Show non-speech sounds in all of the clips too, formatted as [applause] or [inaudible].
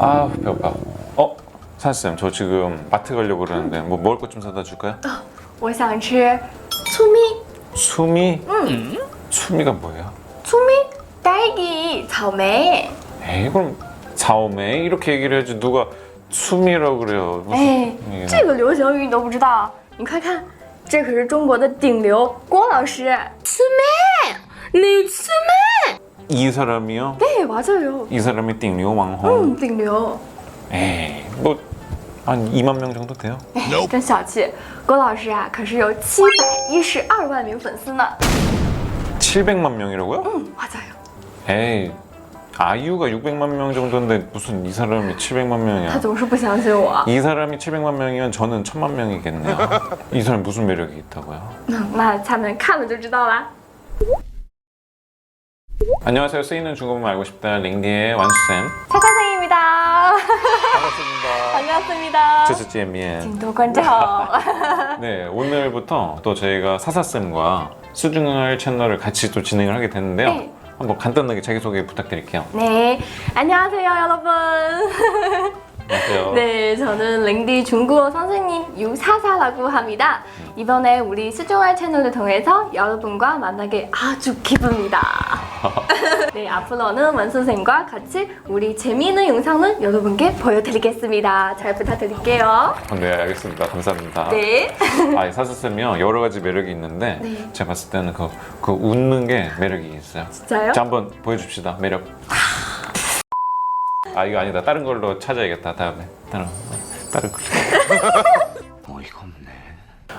아 배고파. 어 사쌤 저 지금 마트 가려고 그러는데 뭐 먹을 것 좀 사다 줄까요? 我想吃粗米， 수미? 수미가 뭐예요? 粗米，딸기，草莓。 에이 그럼 자오메 이렇게 얘기를 해야지 누가 수미라고 그래요. 무슨 哎 이게 ，这个流行语你都不知道？你快看，这可是中国的顶流郭老师。粗妹，你粗妹？ 이 사람이요? 네 맞아요. 이 사람이 띵리오 왕호. 嗯，顶流。 에이 뭐 한 2만 명 정도 돼요? 哎，真小气，郭老师啊，可是有七百一十二万名粉丝呢。 700만 명이라고요? 嗯，맞아요。 에이 아이유가 600만 명 정도인데 무슨 이 사람이 700만 他 명이야? 总是不相信我。 이 사람이 700만 명이면 저는 1000만 명이겠네요. [laughs] 이 사람 무슨 매력이 있다고요? 嗯，那下面看了就知道啦。 안녕하세요. 쓰이는 중국어 알고 싶다 링디의 완수쌤. 최선생입니다. 반갑습니다. [laughs] 반갑습니다. 제스지엠미엔. 도건죠. [laughs] 네, 오늘부터 또 저희가 사사쌤과 수중얼 채널을 같이 또 진행을 하게 됐는데요. 네. 한번 간단하게 자기소개 부탁드릴게요. 네. 안녕하세요, 여러분. [laughs] 안녕하세요. 네, 저는 랭디 중국어 선생님 유사사라고 합니다. 이번에 우리 수중할 채널을 통해서 여러분과 만나게 아주 기쁩니다. [laughs] 네, 앞으로는 원 선생님과 같이 우리 재미있는 영상을 여러분께 보여드리겠습니다. 잘 부탁드릴게요. 네, 알겠습니다. 감사합니다. 네. [laughs] 아, 이 사사쌤이요. 여러 가지 매력이 있는데 네. 제가 봤을 때는 그, 그 웃는 게 매력이 있어요. 진짜요? 자, 한번 보여줍시다. 매력. 아, 이거 아니다. 다른 걸로 찾아야겠다. 다음에. 다른 다른 걸로. [laughs] 어이가 없네.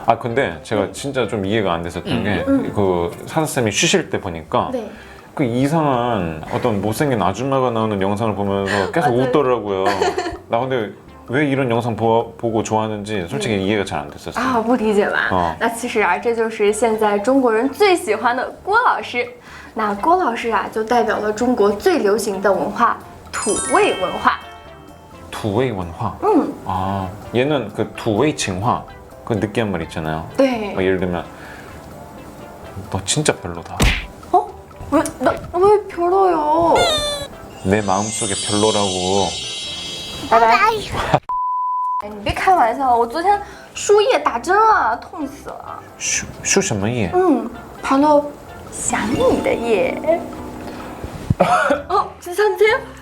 아, 근데 제가 진짜 좀 이해가 안 됐었던 게 그 사사쌤이 쉬실 때 보니까 네. 그 이상한 어떤 못생긴 아줌마가 나오는 영상을 보면서 계속 맞아요. 웃더라고요. [laughs] 나 근데 왜 이런 영상 보, 보고 좋아하는지 솔직히 네. 이해가 잘 안 됐었어요. 啊，不理解吧？哦那其实啊，这就是现在中国人最喜欢的郭老师。那郭老师啊，就代表了中国最流行的文化—— 土味文化。 두웨이 원화. 嗯， 아, 얘는 그 두웨이 칭화. 그 느끼한 말 있잖아요. 对 뭐 。 예를 들면 너 진짜 별로다. 哦，喂，那喂，별로요。 내 마음속에 별로라고. 拜拜。哎，你别开玩笑，我昨天输液打针了，痛死了。 슈, 슈 什么液?嗯，跑了想你的液。哦，第三天。 [laughs]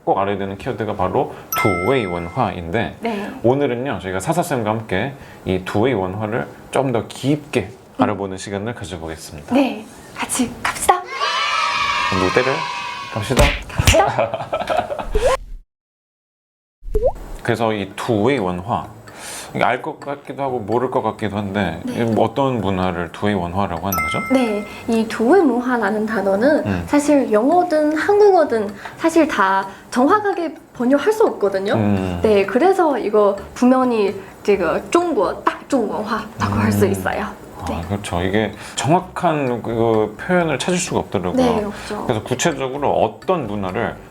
꼭 알아야 되는 키워드가 바로 두웨이 원화인데 네. 오늘은요 저희가 사사쌤과 함께 이 두웨이 원화를 좀 더 깊게 알아보는 시간을 가져보겠습니다. 네, 같이 갑시다. 무대를 갑시다. [laughs] 그래서 이 두웨이 원화 그러니까 알것 같기도 하고 모를 것 같기도 한데 네. 뭐 어떤 문화를 두의 원화라고 하는 거죠? 네, 이 두의 문화라는 단어는 음. 사실 영어든 한국어든 사실 다 정확하게 번역할 수 없거든요. 음. 네, 그래서 이거 분명히 지금 중국 딱 중국화라고 할수 음. 있어요. 아, 네. 아, 그렇죠. 이게 정확한 그 표현을 찾을 수가 없더라고요. 네, 없죠. 그래서 구체적으로 어떤 문화를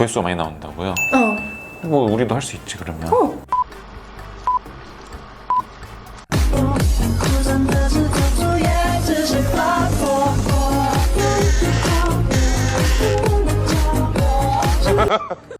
조회수가 많이 나온다고요. 嗯，뭐 우리도 할 수 있지 그러면. 哦， [laughs]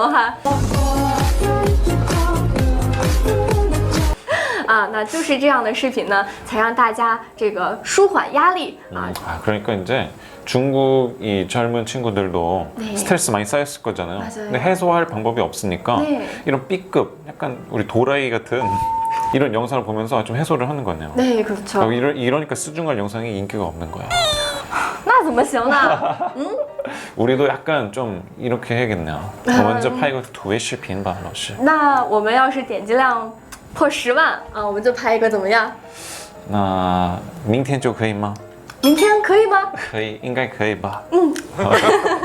哈。啊，那就是这样的视频呢，才让大家这个舒缓压力啊 음, 아 그러니까 이제 중국 이 젊은 친구들도 네. 스트레스 많이 쌓였을 거잖아요. 맞아요. 근데 해소할 방법이 없으니까 네. 이런 B급 약간 우리 도라이 같은 이런 영상을 보면서 좀 해소를 하는 거네요. 네, 그렇죠. 어, 이러, 이러니까 수중할 영상이 인기가 없는 거야. 那怎么行呢？ 우리도 약간 좀 이렇게 해야겠네요. 음. 먼저 파이거 두의 실핀 봐, 러시. 那我们要是点击量破十万啊，我们就拍一个怎么样？那明天就可以吗？明天可以吗？可以，应该可以吧？ [laughs]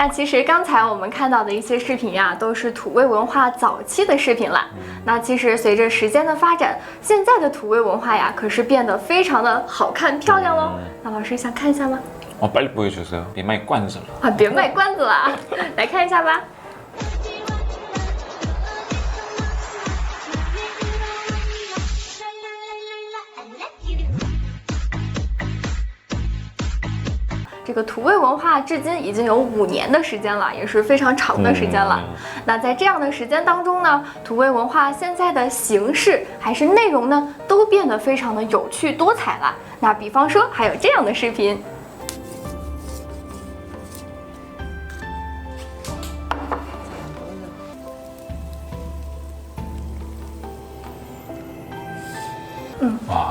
那其实刚才我们看到的一些视频呀、都是土味文化早期的视频了。那其实随着时间的发展，现在的土味文化呀，可是变得非常的好看漂亮喽。那老师想看一下吗？ 어, 빨리 보여주세요. 비마이 꽌즈라. 啊，别卖关子了啊，来看一下吧。 这个土味文化至今已经有五年的时间了，也是非常长的时间了。嗯那在这样的时间当中呢，土味文化现在的形式还是内容呢，都变得非常的有趣多彩了。那比方说，还有这样的视频。 와,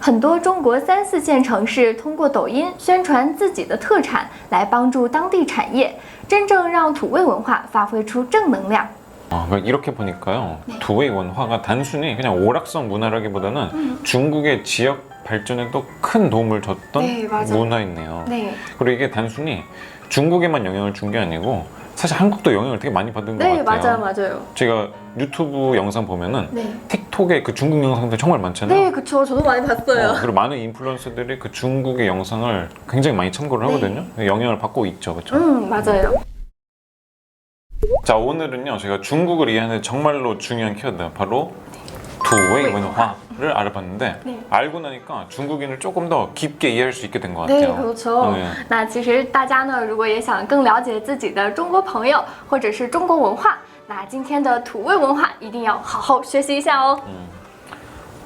很多中国三四线城市通过抖音宣传自己的特产，来帮助当地产业，真正让土味文化发挥出正能量。 아, 그러니까 이렇게 보니까요. 두웨이 원화가 단순히 그냥 오락성 문화라기보다는 중국의 지역 발전에도 큰 도움을 줬던 네, 맞아요. 문화였네요. 对 그리고 이게 단순히 중국에만 영향을 준 게 아니고 사실 한국도 영향을 되게 많이 받은 것 네, 같아요. 맞아요, 맞아요. 제가 유튜브 영상 보면은 네. 틱톡에 그 중국 영상들 정말 많잖아요. 네, 그쵸. 저도 많이 봤어요. 어, 그리고 많은 인플루언서들이 그 중국의 영상을 굉장히 많이 참고를 네. 하거든요. 영향을 받고 있죠, 그렇죠? 음, 맞아요. 자 오늘은요 제가 중국을 이해하는 정말로 중요한 키워드 바로 두웨이 웨이文化를 알아봤는데 네. 알고 나니까 중국인을 조금 더 깊게 이해할 수 있게 된 것 对， 같아요. 可错。对那其实大家呢，如果也想更了解自己的中国朋友或者是中国文化，那今天的土味文化一定要好好学习一下哦。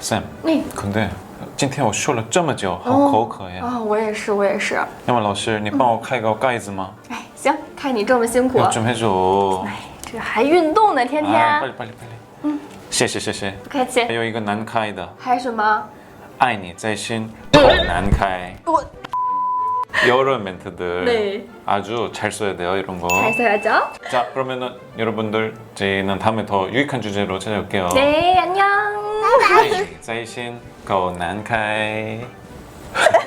쌤, 嗯， 근데 今天我说了这么久，好哦口渴呀。啊、我也是，我也是。要么老师，你帮我开个盖子吗？哎，行，看你这么辛苦， 좀 해줘. 哎，这还运动呢，天 아, 天。 빨리 빨리 빨리. 谢谢谢谢.不客气。还有一个难开的，还有什么？爱你在心头难开。我 여러 멘트들 네. 아주 잘 써야 돼요 이런 거. 잘 써야죠. 자 그러면은 여러분들 저희는 다음에 더 유익한 주제로 찾아올게요. 네, 안녕. 在在线狗难开。 [laughs]